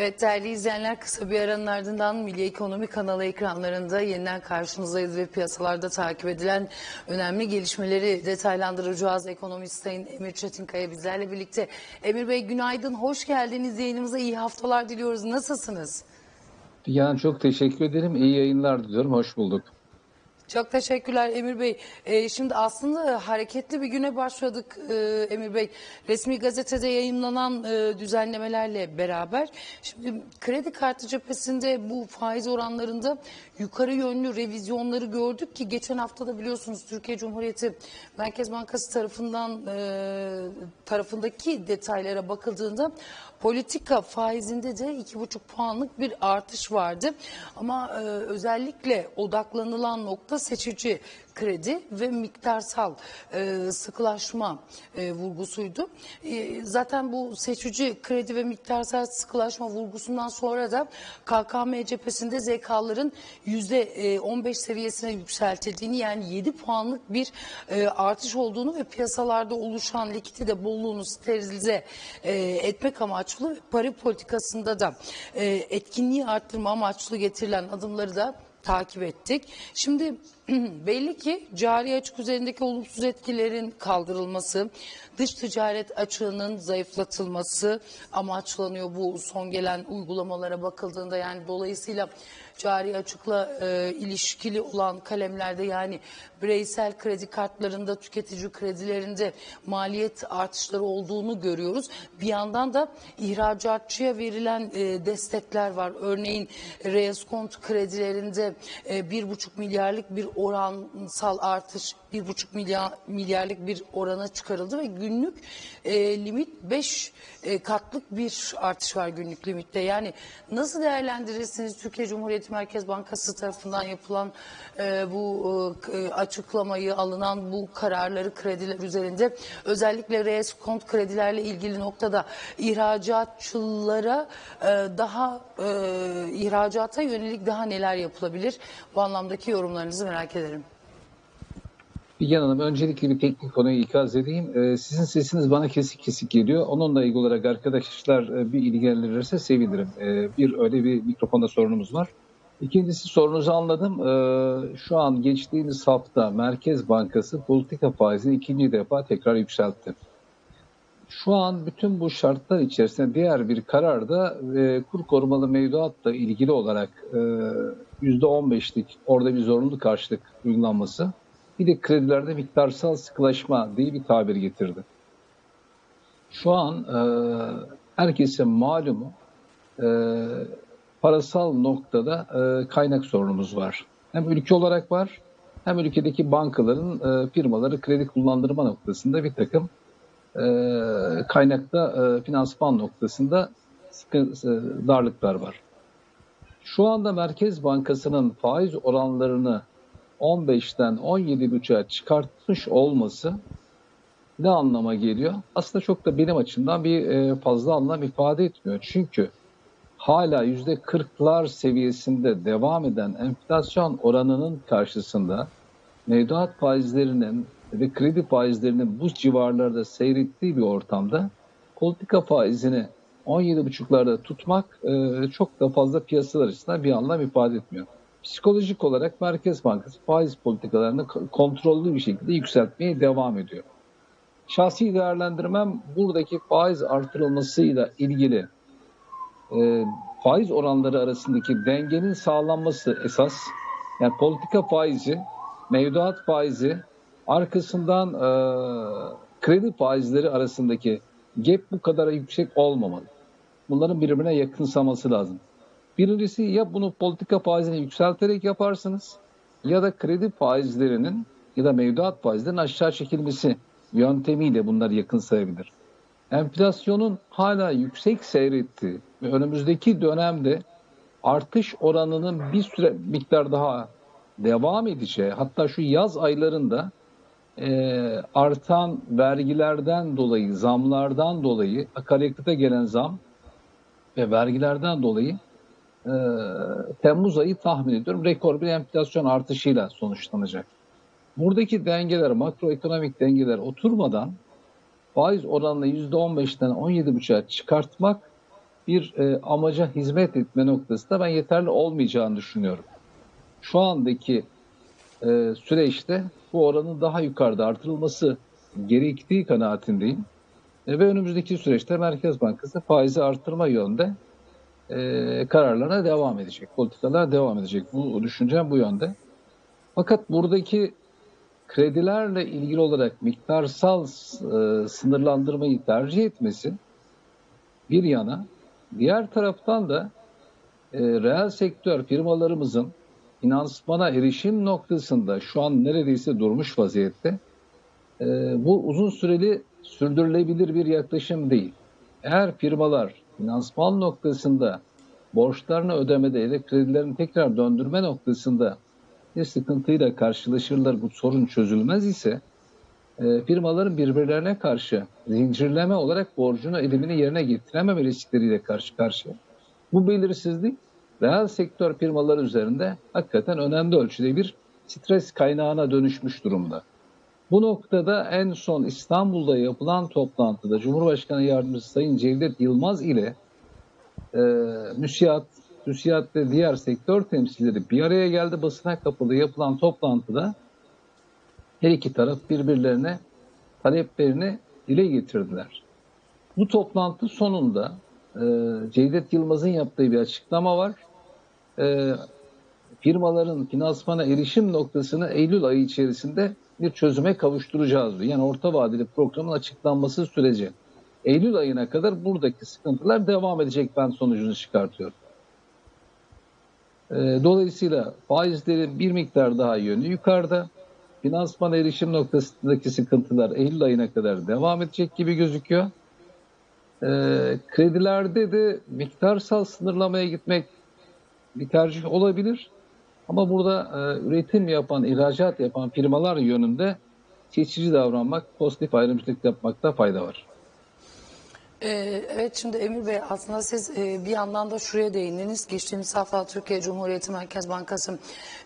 Evet değerli izleyenler kısa bir aranın ardından Milli Ekonomi kanalı ekranlarında yeniden karşınızdayız ve piyasalarda takip edilen önemli gelişmeleri detaylandıracağız. Ekonomist Sayın Emir Çetinkaya bizlerle birlikte. Emir Bey günaydın, hoş geldiniz yayınımıza iyi haftalar diliyoruz. Nasılsınız? Yani çok teşekkür ederim. İyi yayınlar diliyorum. Hoş bulduk. Çok teşekkürler Emir Bey. Ee, şimdi aslında hareketli bir güne başladık e, Emir Bey. Resmi gazetede yayınlanan e, düzenlemelerle beraber. Şimdi kredi kartı cephesinde bu faiz oranlarında yukarı yönlü revizyonları gördük ki geçen hafta da biliyorsunuz Türkiye Cumhuriyeti Merkez Bankası tarafından e, tarafındaki detaylara bakıldığında politika faizinde de iki buçuk puanlık bir artış vardı. Ama e, özellikle odaklanılan nokta seçici kredi ve miktarsal e, sıkılaşma e, vurgusuydu. E, zaten bu seçici kredi ve miktarsal sıkılaşma vurgusundan sonra da KKM cephesinde ZK'ların yüzde 15 seviyesine yükseltildiğini yani 7 puanlık bir e, artış olduğunu ve piyasalarda oluşan likidite bolluğunu sterilize e, etmek amaçlı para politikasında da e, etkinliği arttırma amaçlı getirilen adımları da takip ettik. Şimdi belli ki cari açık üzerindeki olumsuz etkilerin kaldırılması, dış ticaret açığının zayıflatılması amaçlanıyor bu son gelen uygulamalara bakıldığında yani dolayısıyla cari açıkla e, ilişkili olan kalemlerde yani bireysel kredi kartlarında, tüketici kredilerinde maliyet artışları olduğunu görüyoruz. Bir yandan da ihracatçıya verilen e, destekler var. Örneğin reeskont kredilerinde e, bir buçuk milyarlık bir oransal artış, bir buçuk milyar milyarlık bir orana çıkarıldı ve günlük e, limit 5 katlık bir artış var günlük limitte. Yani nasıl değerlendirirsiniz Türkiye Cumhuriyeti Merkez Bankası tarafından yapılan e, bu e, açıklamayı alınan bu kararları krediler üzerinde özellikle reeskont kredilerle ilgili noktada ihracatçılara e, daha e, ihracata yönelik daha neler yapılabilir? Bu anlamdaki yorumlarınızı merak ederim. Bilgen Hanım öncelikle bir teknik konuyu ikaz edeyim. Ee, sizin sesiniz bana kesik kesik geliyor. Onunla ilgili olarak arkadaşlar e, bir ilgilenirse sevinirim. Ee, bir öyle bir mikrofonda sorunumuz var. İkincisi sorunuzu anladım. Ee, şu an geçtiğimiz hafta Merkez Bankası politika faizini ikinci defa tekrar yükseltti. Şu an bütün bu şartlar içerisinde diğer bir kararda e, kur korumalı mevduatla ilgili olarak e, %15'lik orada bir zorunlu karşılık uygulanması bir de kredilerde miktarsal sıkılaşma diye bir tabir getirdi. Şu an e, herkese malumu e, parasal noktada e, kaynak sorunumuz var. Hem ülke olarak var hem ülkedeki bankaların e, firmaları kredi kullandırma noktasında bir takım e, kaynakta e, finansman noktasında sıkı, e, darlıklar var. Şu anda Merkez Bankası'nın faiz oranlarını 15'ten 17,5'a çıkartmış olması ne anlama geliyor? Aslında çok da benim açımdan bir e, fazla anlam ifade etmiyor. Çünkü hala %40'lar seviyesinde devam eden enflasyon oranının karşısında mevduat faizlerinin ve kredi faizlerinin bu civarlarda seyrettiği bir ortamda politika faizini 17,5'larda tutmak e, çok da fazla piyasalar açısından bir anlam ifade etmiyor. Psikolojik olarak Merkez Bankası faiz politikalarını kontrollü bir şekilde yükseltmeye devam ediyor. Şahsi değerlendirmem buradaki faiz artırılmasıyla ilgili e, faiz oranları arasındaki dengenin sağlanması esas. Yani politika faizi, mevduat faizi, arkasından e, kredi faizleri arasındaki gap bu kadar yüksek olmamalı. Bunların birbirine yakınsaması lazım. Birincisi ya bunu politika faizini yükselterek yaparsınız ya da kredi faizlerinin ya da mevduat faizlerinin aşağı çekilmesi yöntemiyle bunlar yakın sayabilir. Enflasyonun hala yüksek seyrettiği ve önümüzdeki dönemde artış oranının bir süre miktar daha devam edeceği hatta şu yaz aylarında e, artan vergilerden dolayı, zamlardan dolayı, akaryakıta gelen zam ve vergilerden dolayı e, Temmuz ayı tahmin ediyorum rekor bir enflasyon artışıyla sonuçlanacak. Buradaki dengeler, makroekonomik dengeler oturmadan faiz oranını %15'ten 17,5'a çıkartmak bir e, amaca hizmet etme noktasında ben yeterli olmayacağını düşünüyorum. Şu andaki e, süreçte bu oranın daha yukarıda artırılması gerektiği kanaatindeyim. E, ve önümüzdeki süreçte Merkez Bankası faizi artırma yönde e, kararlarına devam edecek, politikalar devam edecek. Bu düşüncem bu yönde. Fakat buradaki kredilerle ilgili olarak miktarsal e, sınırlandırmayı tercih etmesi bir yana, diğer taraftan da e, reel sektör firmalarımızın finansmana erişim noktasında şu an neredeyse durmuş vaziyette. E, bu uzun süreli sürdürülebilir bir yaklaşım değil. Eğer firmalar finansman noktasında borçlarını ödemede da kredilerini tekrar döndürme noktasında bir sıkıntıyla karşılaşırlar bu sorun çözülmez ise e, firmaların birbirlerine karşı zincirleme olarak borcunu ödemini yerine getirememe riskleriyle karşı karşıya. Bu belirsizlik reel sektör firmaları üzerinde hakikaten önemli ölçüde bir stres kaynağına dönüşmüş durumda. Bu noktada en son İstanbul'da yapılan toplantıda Cumhurbaşkanı Yardımcısı Sayın Cevdet Yılmaz ile e, müsiyat, TÜSİAD ve diğer sektör temsilcileri bir araya geldi. Basına kapalı yapılan toplantıda her iki taraf birbirlerine taleplerini dile getirdiler. Bu toplantı sonunda e, Cevdet Yılmaz'ın yaptığı bir açıklama var. E, firmaların finansmana erişim noktasını Eylül ayı içerisinde bir çözüme kavuşturacağız diyor. Yani orta vadeli programın açıklanması süreci. Eylül ayına kadar buradaki sıkıntılar devam edecek ben sonucunu çıkartıyorum. E, dolayısıyla faizlerin bir miktar daha yönü yukarıda. Finansman erişim noktasındaki sıkıntılar Eylül ayına kadar devam edecek gibi gözüküyor. E, kredilerde de miktarsal sınırlamaya gitmek bir tercih olabilir. Ama burada e, üretim yapan, ihracat yapan firmalar yönünde seçici davranmak, pozitif ayrımcılık yapmakta fayda var. Ee, Evet şimdi Emir Bey aslında siz e, bir yandan da şuraya değindiniz. Geçtiğimiz hafta Türkiye Cumhuriyeti Merkez Bankası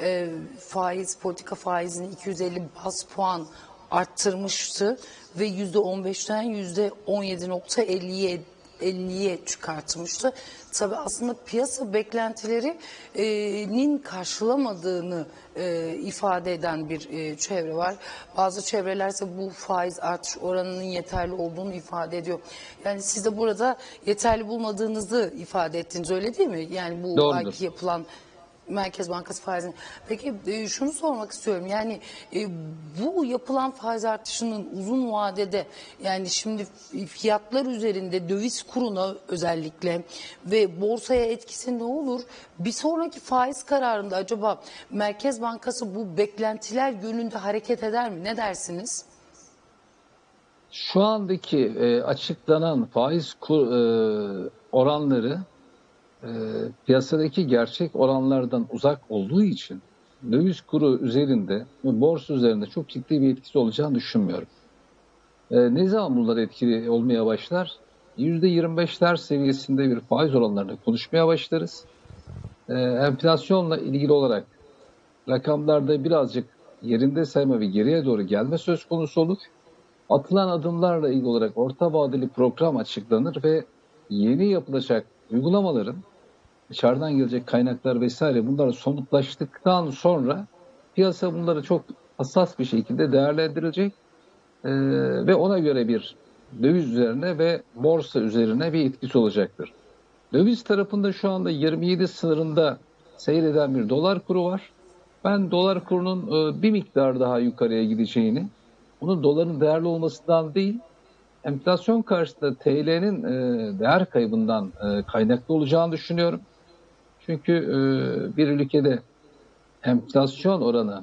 e, faiz, politika faizini 250 bas puan arttırmıştı ve %15'ten %17.50'ye 50'ye çıkartmıştı. Tabii aslında piyasa beklentilerinin karşılamadığını e, ifade eden bir e, çevre var. Bazı çevreler ise bu faiz artış oranının yeterli olduğunu ifade ediyor. Yani siz de burada yeterli bulmadığınızı ifade ettiniz öyle değil mi? Yani bu Doğrudur. ayki yapılan Merkez Bankası faizini. Peki e, şunu sormak istiyorum. Yani e, bu yapılan faiz artışının uzun vadede yani şimdi fiyatlar üzerinde döviz kuruna özellikle ve borsaya etkisi ne olur? Bir sonraki faiz kararında acaba Merkez Bankası bu beklentiler yönünde hareket eder mi? Ne dersiniz? Şu andaki e, açıklanan faiz kur, e, oranları e, piyasadaki gerçek oranlardan uzak olduğu için döviz kuru üzerinde borsa üzerinde çok ciddi bir etkisi olacağını düşünmüyorum. E, ne zaman bunlar etkili olmaya başlar? %25'ler seviyesinde bir faiz oranlarını konuşmaya başlarız. E, enflasyonla ilgili olarak rakamlarda birazcık yerinde sayma ve geriye doğru gelme söz konusu olur. Atılan adımlarla ilgili olarak orta vadeli program açıklanır ve yeni yapılacak uygulamaların dışarıdan gelecek kaynaklar vesaire bunlar somutlaştıktan sonra piyasa bunları çok hassas bir şekilde değerlendirecek Ee, ve ona göre bir döviz üzerine ve borsa üzerine bir etkisi olacaktır. Döviz tarafında şu anda 27 sınırında seyreden bir dolar kuru var. Ben dolar kurunun e, bir miktar daha yukarıya gideceğini, bunun doların değerli olmasından değil, enflasyon karşısında TL'nin e, değer kaybından e, kaynaklı olacağını düşünüyorum. Çünkü e, bir ülkede enflasyon oranı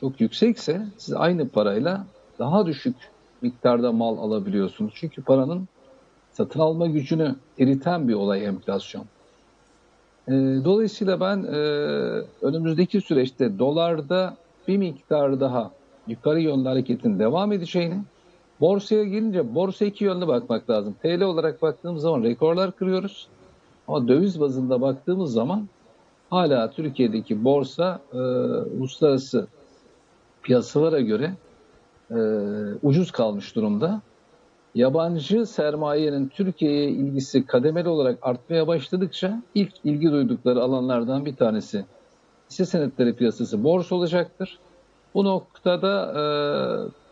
çok yüksekse siz aynı parayla daha düşük miktarda mal alabiliyorsunuz. Çünkü paranın satın alma gücünü eriten bir olay enflasyon. E, dolayısıyla ben e, önümüzdeki süreçte dolarda bir miktar daha yukarı yönlü hareketin devam edeceğini, borsaya gelince borsa iki yönlü bakmak lazım. TL olarak baktığımız zaman rekorlar kırıyoruz. Ama döviz bazında baktığımız zaman hala Türkiye'deki borsa e, uluslararası piyasalara göre e, ucuz kalmış durumda. yabancı sermayenin Türkiye'ye ilgisi kademeli olarak artmaya başladıkça ilk ilgi duydukları alanlardan bir tanesi hisse senetleri piyasası borsa olacaktır. Bu noktada e,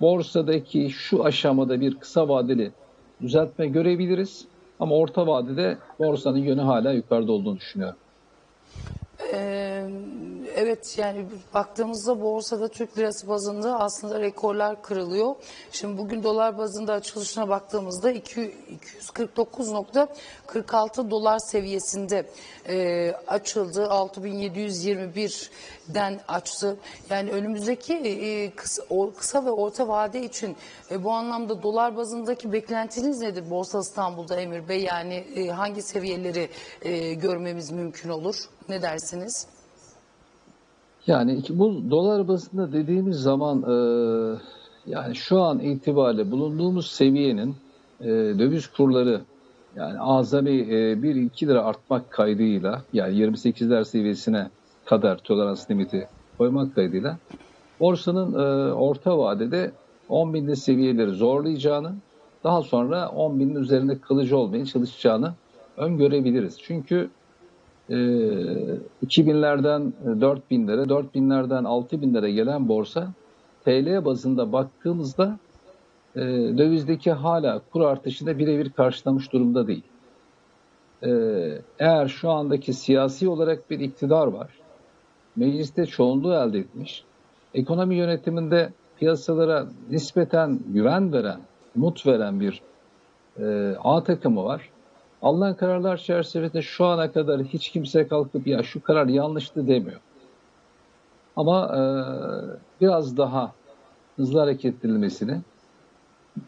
borsadaki şu aşamada bir kısa vadeli düzeltme görebiliriz. Ama orta vadede borsanın yönü hala yukarıda olduğunu düşünüyorum. Ee, evet yani baktığımızda borsada Türk lirası bazında aslında rekorlar kırılıyor. Şimdi bugün dolar bazında açılışına baktığımızda 2 249.46 dolar seviyesinde e, açıldı. 6721'den açtı. Yani önümüzdeki e, kısa, o- kısa ve orta vade için e, bu anlamda dolar bazındaki beklentiniz nedir Borsa İstanbul'da Emir Bey? Yani e, hangi seviyeleri e, görmemiz mümkün olur? Ne dersiniz? Yani bu dolar bazında dediğimiz zaman e, yani şu an itibariyle bulunduğumuz seviyenin e, döviz kurları yani azami e, 1-2 lira artmak kaydıyla yani 28'ler seviyesine kadar tolerans limiti koymak kaydıyla borsanın e, orta vadede 10 binli seviyeleri zorlayacağını daha sonra 10 binin üzerinde kalıcı olmaya çalışacağını öngörebiliriz. Çünkü e, 2000'lerden 4000'lere, 4000'lerden 6000'lere gelen borsa TL bazında baktığımızda e, dövizdeki hala kur artışını birebir karşılamış durumda değil. E, eğer şu andaki siyasi olarak bir iktidar var, mecliste çoğunluğu elde etmiş, ekonomi yönetiminde piyasalara nispeten güven veren, umut veren bir e, A takımı var. Alınan kararlar çerçevesinde şu ana kadar hiç kimse kalkıp ya şu karar yanlıştı demiyor. Ama e, biraz daha hızlı hareket edilmesini,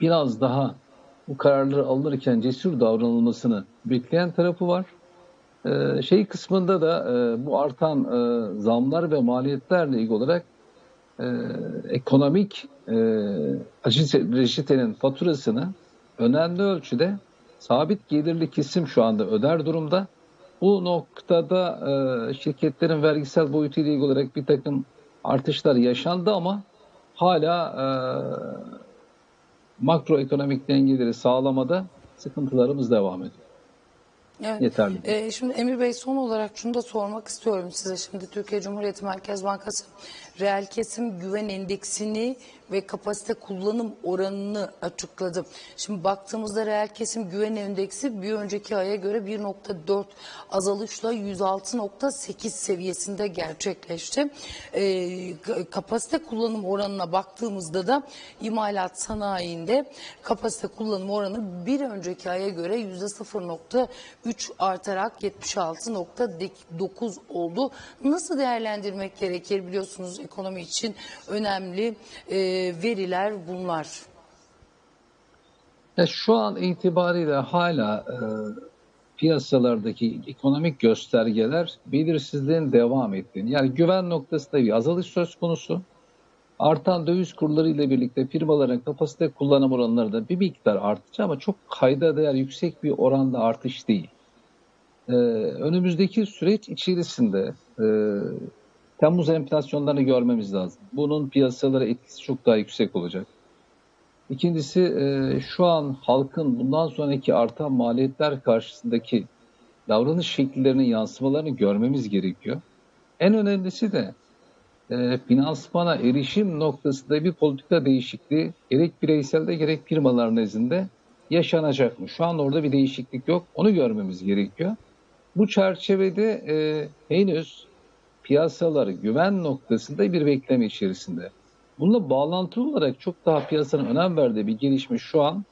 biraz daha bu kararları alınırken cesur davranılmasını bekleyen tarafı var. E, şey kısmında da e, bu artan e, zamlar ve maliyetlerle ilgili olarak e, ekonomik e, reçetenin faturasını önemli ölçüde sabit gelirli kesim şu anda öder durumda. Bu noktada e, şirketlerin vergisel boyutuyla ilgili olarak bir takım artışlar yaşandı ama hala e, makroekonomik dengeleri sağlamada sıkıntılarımız devam ediyor. Evet. Yeterli. Ee, şimdi Emir Bey son olarak şunu da sormak istiyorum size. Şimdi Türkiye Cumhuriyeti Merkez Bankası reel kesim güven endeksini ve kapasite kullanım oranını açıkladı. Şimdi baktığımızda reel kesim güven endeksi bir önceki aya göre 1.4 azalışla 106.8 seviyesinde gerçekleşti. Ee, kapasite kullanım oranına baktığımızda da imalat sanayinde kapasite kullanım oranı bir önceki aya göre %0.3 artarak 76.9 oldu. Nasıl değerlendirmek gerekir biliyorsunuz ekonomi için önemli e, veriler bunlar. Ya şu an itibariyle hala e, piyasalardaki ekonomik göstergeler belirsizliğin devam ettiğini, yani güven noktasında bir azalış söz konusu. Artan döviz kurları ile birlikte firmaların kapasite kullanım oranları da bir miktar artış ama çok kayda değer yüksek bir oranda artış değil. Ee, önümüzdeki süreç içerisinde e, Temmuz enflasyonlarını görmemiz lazım. Bunun piyasalara etkisi çok daha yüksek olacak. İkincisi e, şu an halkın bundan sonraki artan maliyetler karşısındaki davranış şekillerinin yansımalarını görmemiz gerekiyor. En önemlisi de e, finansmana erişim noktasında bir politika değişikliği gerek bireyselde gerek firmalar nezdinde yaşanacak mı? Şu an orada bir değişiklik yok. Onu görmemiz gerekiyor. Bu çerçevede e, henüz piyasalar güven noktasında bir bekleme içerisinde. Bununla bağlantılı olarak çok daha piyasanın önem verdiği bir gelişme şu an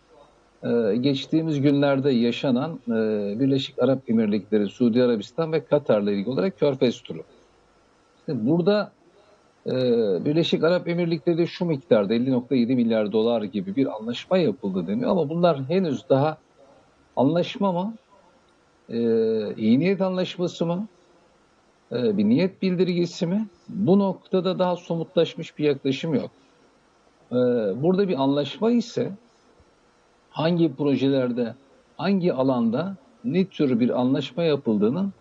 e, geçtiğimiz günlerde yaşanan e, Birleşik Arap Emirlikleri, Suudi Arabistan ve Katar'la ilgili olarak Körfez turu. İşte burada e, Birleşik Arap Emirlikleri şu miktarda 50.7 milyar dolar gibi bir anlaşma yapıldı deniyor ama bunlar henüz daha anlaşma mı, e, iyi niyet anlaşması mı, e, bir niyet bildirgesi mi? Bu noktada daha somutlaşmış bir yaklaşım yok. E, burada bir anlaşma ise hangi projelerde, hangi alanda ne tür bir anlaşma yapıldığının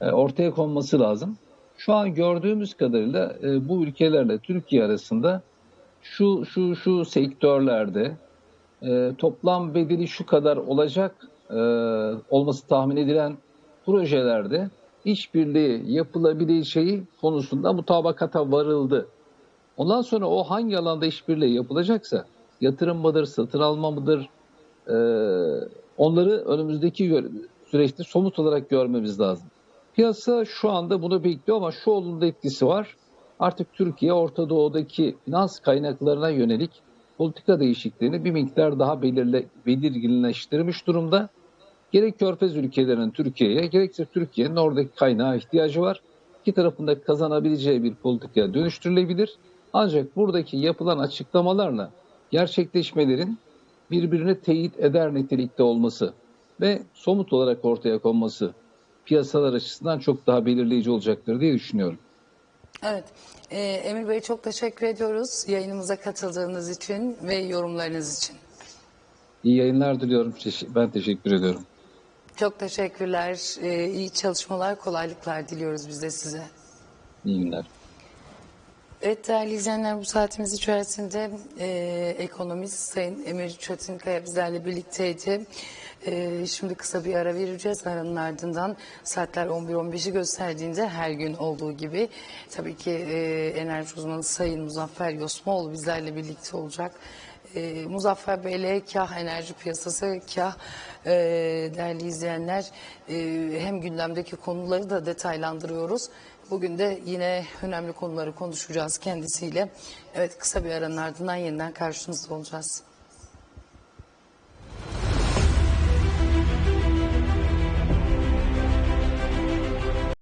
e, ortaya konması lazım. Şu an gördüğümüz kadarıyla e, bu ülkelerle Türkiye arasında şu şu şu sektörlerde e, toplam bedeli şu kadar olacak e, olması tahmin edilen projelerde işbirliği yapılabileceği konusunda mutabakata varıldı. Ondan sonra o hangi alanda işbirliği yapılacaksa yatırım mıdır, satın alma mıdır e, onları önümüzdeki süreçte somut olarak görmemiz lazım. Piyasa şu anda bunu bekliyor ama şu olumlu etkisi var. Artık Türkiye Orta Doğu'daki finans kaynaklarına yönelik politika değişikliğini bir miktar daha belirle, belirginleştirmiş durumda. Gerek Körfez ülkelerinin Türkiye'ye gerekse Türkiye'nin oradaki kaynağa ihtiyacı var. İki tarafında kazanabileceği bir politikaya dönüştürülebilir. Ancak buradaki yapılan açıklamalarla gerçekleşmelerin birbirini teyit eder nitelikte olması ve somut olarak ortaya konması piyasalar açısından çok daha belirleyici olacaktır diye düşünüyorum. Evet. Ee, Emir Bey çok teşekkür ediyoruz yayınımıza katıldığınız için ve yorumlarınız için. İyi yayınlar diliyorum. Ben teşekkür ediyorum. Çok teşekkürler. Ee, iyi çalışmalar, kolaylıklar diliyoruz biz de size. İyi günler. Evet değerli izleyenler bu saatimiz içerisinde e, ekonomist Sayın Emir Çetinkaya bizlerle birlikteydi. E, şimdi kısa bir ara vereceğiz. Aranın ardından saatler 11-15'i gösterdiğinde her gün olduğu gibi tabii ki e, enerji uzmanı Sayın Muzaffer Yosmoğlu bizlerle birlikte olacak. E, Muzaffer Bey'le kah enerji piyasası kah e, değerli izleyenler e, hem gündemdeki konuları da detaylandırıyoruz. Bugün de yine önemli konuları konuşacağız kendisiyle. Evet kısa bir aranın ardından yeniden karşınızda olacağız.